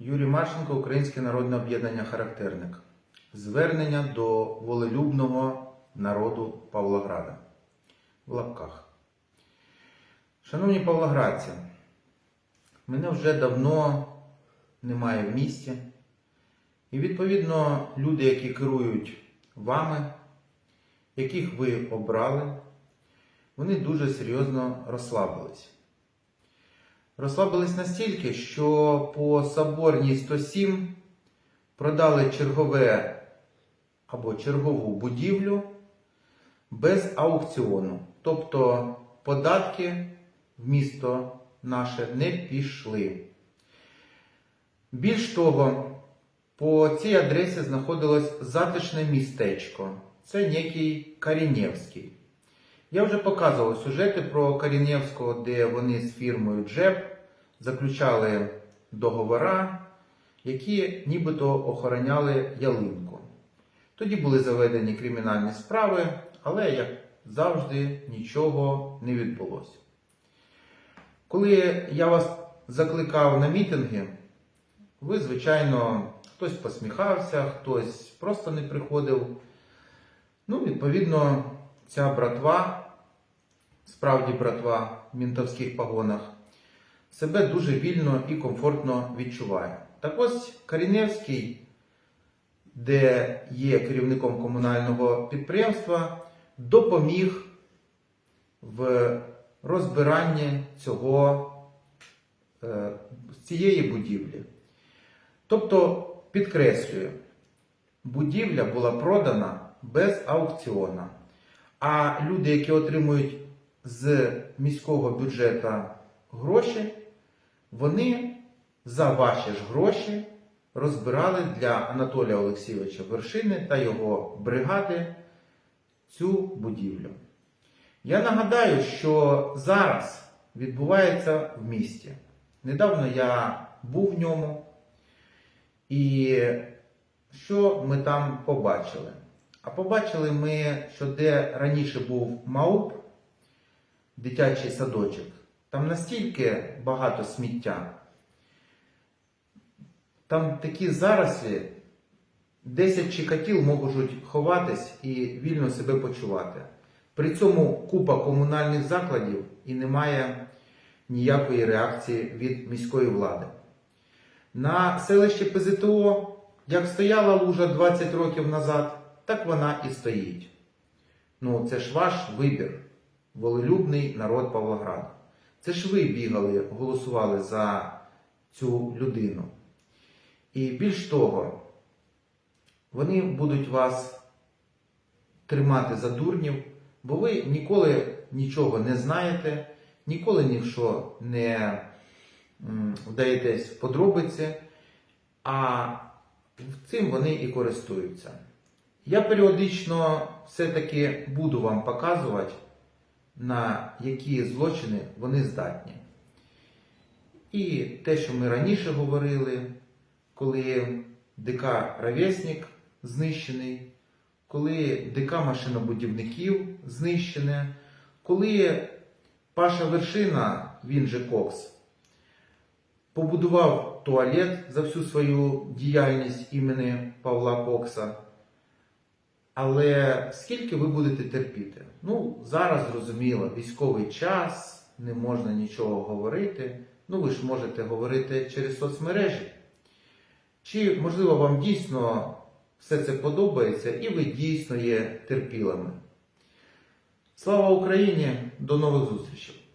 Юрій Марченко, Українське народне об'єднання Характерник. Звернення до волелюбного народу Павлограда. В лапках. Шановні павлоградці, мене вже давно немає в місті. І відповідно люди, які керують вами, яких ви обрали, вони дуже серйозно розслабились. Розслабились настільки, що по Соборній 107 продали чергове або чергову будівлю без аукціону. Тобто податки в місто наше не пішли. Більш того, по цій адресі знаходилось затишне містечко. Це некий Карінєвський. Я вже показував сюжети про Карінєвського, де вони з фірмою Джеб заключали договора, які нібито охороняли ялинку. Тоді були заведені кримінальні справи, але, як завжди, нічого не відбулося. Коли я вас закликав на мітинги, ви, звичайно, хтось посміхався, хтось просто не приходив. Ну, відповідно, ця братва, справді братва в мінтовських погонах, себе дуже вільно і комфортно відчуває. Так ось Каріневський, де є керівником комунального підприємства, допоміг в розбиранні цього, е, цієї будівлі. Тобто, підкреслюю, будівля була продана без аукціону. А люди, які отримують з міського бюджету гроші, вони за ваші ж гроші розбирали для Анатолія Олексійовича Вершини та його бригади цю будівлю. Я нагадаю, що зараз відбувається в місті. Недавно я був в ньому, і що ми там побачили? А побачили ми, що де раніше був МАУП, дитячий садочок, там настільки багато сміття, там такі зарослі, 10 чикатіл можуть ховатись і вільно себе почувати. При цьому купа комунальних закладів і немає ніякої реакції від міської влади. На селищі ПЗТО, як стояла лужа 20 років назад, так вона і стоїть. Ну, це ж ваш вибір, волелюбний народ Павлограду. Це ж ви бігали, голосували за цю людину. І більш того, вони будуть вас тримати за дурнів, бо ви ніколи нічого не знаєте, ніколи ні не вдаєтесь в подробиці, а цим вони і користуються. Я періодично все-таки буду вам показувати, на які злочини вони здатні. І те, що ми раніше говорили, коли ДК Ровесник знищений, коли ДК машинобудівників знищене, коли Паша Вершина, він же Кокс, побудував туалет за всю свою діяльність імені Павла Кокса. Але скільки ви будете терпіти? Ну, зараз зрозуміло, військовий час, не можна нічого говорити. Ну, ви ж можете говорити через соцмережі. Чи, можливо, вам дійсно все це подобається і ви дійсно є терпілими? Слава Україні! До нових зустрічей!